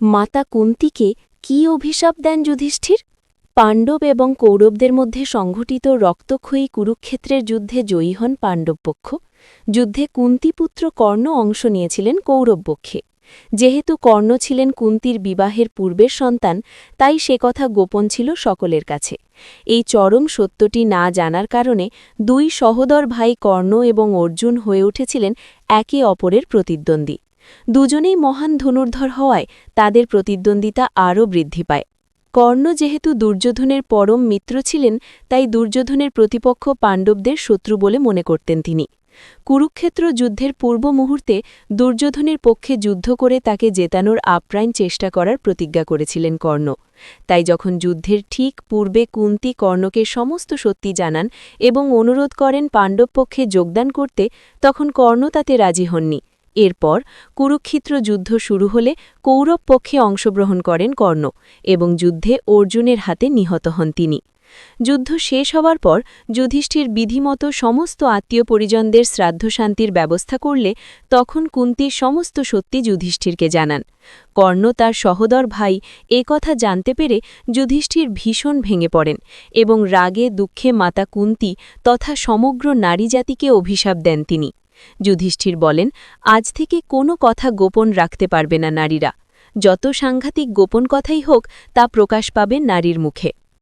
মাতা কুন্তিকে কি অভিশাপ দেন যুধিষ্ঠির? পাণ্ডব এবং কৌরবদের মধ্যে সংঘটিত রক্তক্ষয়ী কুরুক্ষেত্রের যুদ্ধে জয়ী হন পাণ্ডবপক্ষ। যুদ্ধে কুন্তিপুত্র কর্ণ অংশ নিয়েছিলেন কৌরবপক্ষে। যেহেতু কর্ণ ছিলেন কুন্তির বিবাহের পূর্বের সন্তান, তাই সে কথা গোপন ছিল সকলের কাছে। এই চরম সত্যটি না জানার কারণে দুই সহোদর ভাই কর্ণ এবং অর্জুন হয়ে উঠেছিলেন একে অপরের প্রতিদ্বন্দ্বী। দুজনেই মহান ধনুর্ধর হওয়ায় তাদের প্রতিদ্বন্দ্বিতা আরও বৃদ্ধি পায়। কর্ণ যেহেতু দুর্যোধনের পরম মিত্র ছিলেন, তাই দুর্যোধনের প্রতিপক্ষ পাণ্ডবদের শত্রু বলে মনে করতেন তিনি। কুরুক্ষেত্র যুদ্ধের পূর্ব মুহূর্তে দুর্যোধনের পক্ষে যুদ্ধ করে তাকে জেতানোর আপ্রাণ চেষ্টা করার প্রতিজ্ঞা করেছিলেন কর্ণ। তাই যখন যুদ্ধের ঠিক পূর্বে কুন্তি কর্ণকে সমস্ত সত্যি জানান এবং অনুরোধ করেন পাণ্ডব পক্ষে যোগদান করতে, তখন কর্ণ তাতে রাজি হননি। এরপর কুরুক্ষেত্র যুদ্ধ শুরু হলে কৌরব পক্ষে অংশগ্রহণ করেন কর্ণ এবং যুদ্ধে অর্জুনের হাতে নিহত হন তিনি। যুদ্ধ শেষ হওয়ার পর যুধিষ্ঠির বিধিমতো সমস্ত আত্মীয় পরিজনদের শ্রাদ্ধশান্তির ব্যবস্থা করলে তখন কুন্তির সমস্ত সত্যি যুধিষ্ঠিরকে জানান। কর্ণ তার সহদর ভাই এ কথা জানতে পেরে যুধিষ্ঠির ভীষণ ভেঙে পড়েন এবং রাগে দুঃখে মাতা কুন্তি তথা সমগ্র নারী জাতিকে অভিশাপ দেন তিনি। যুধিষ্ঠির বলেন, আজ থেকে কোনো কথা গোপন রাখতে পারবে না নারীরা। যত সাংঘাতিক গোপন কথাই হোক, তা প্রকাশ পাবে নারীর মুখে।